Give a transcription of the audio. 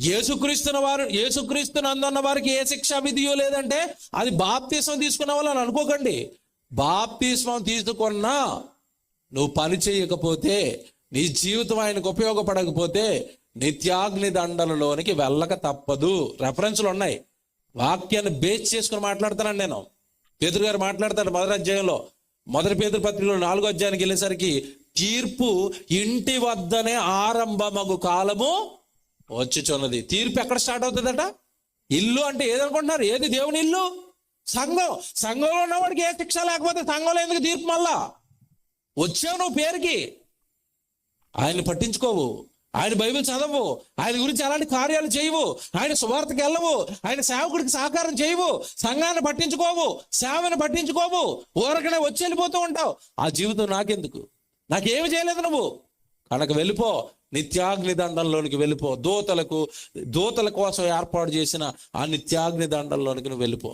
యేసుక్రీస్తున్న వారు యేసుక్రీస్తుని అందన్న వారికి ఏ శిక్షా విధియో లేదంటే అది బాప్తిస్మం తీసుకున్న వాళ్ళని అనుకోకండి. బాప్తిస్మం తీసుకున్నా నువ్వు పని చేయకపోతే నీ జీవితం ఆయనకు ఉపయోగపడకపోతే నిత్యాగ్ని దండలలోనికి వెళ్ళక తప్పదు. రెఫరెన్స్లు ఉన్నాయి. వాక్యాన్ని బేస్ చేసుకుని మాట్లాడతానండి నేను. పేదరు గారు మాట్లాడతాడు మొదటి అధ్యాయంలో. మొదటి పేదరు పత్రికలో నాలుగో అధ్యాయానికి వెళ్ళేసరికి తీర్పు ఇంటి వద్దనే ఆరంభమగు కాలము వచ్చుచున్నది తీర్పు ఎక్కడ స్టార్ట్ అవుతుందట? ఇల్లు అంటే ఏదనుకుంటున్నారు? ఏది దేవుని ఇల్లు? సంఘం. సంఘంలో ఉన్నవాడికి ఏ శిక్ష లేకపోతే సంఘంలో ఎందుకు తీర్పు మళ్ళా? వచ్చావు నువ్వు పేరుకి. ఆయన పట్టించుకోవు. ఆయన బైబిల్ చదవు. ఆయన గురించి అలాంటి కార్యాలు చేయవు. ఆయన సువార్తకి వెళ్ళవు. ఆయన సేవకుడికి సహకారం చేయవు. సంఘాన్ని పట్టించుకోవు. సేవని పట్టించుకోవు. ఊరకనే వచ్చి వెళ్ళిపోతూ ఉంటావు. ఆ జీవితం నాకెందుకు? నాకేమి చేయలేదు నువ్వు. కనుక వెళ్ళిపో. నిత్యాగ్ని దండంలోనికి వెళ్ళిపో. దూతలకు దూతల కోసం ఏర్పాటు చేసిన ఆ నిత్యాగ్ని దండంలోనికి నువ్వు వెళ్ళిపో.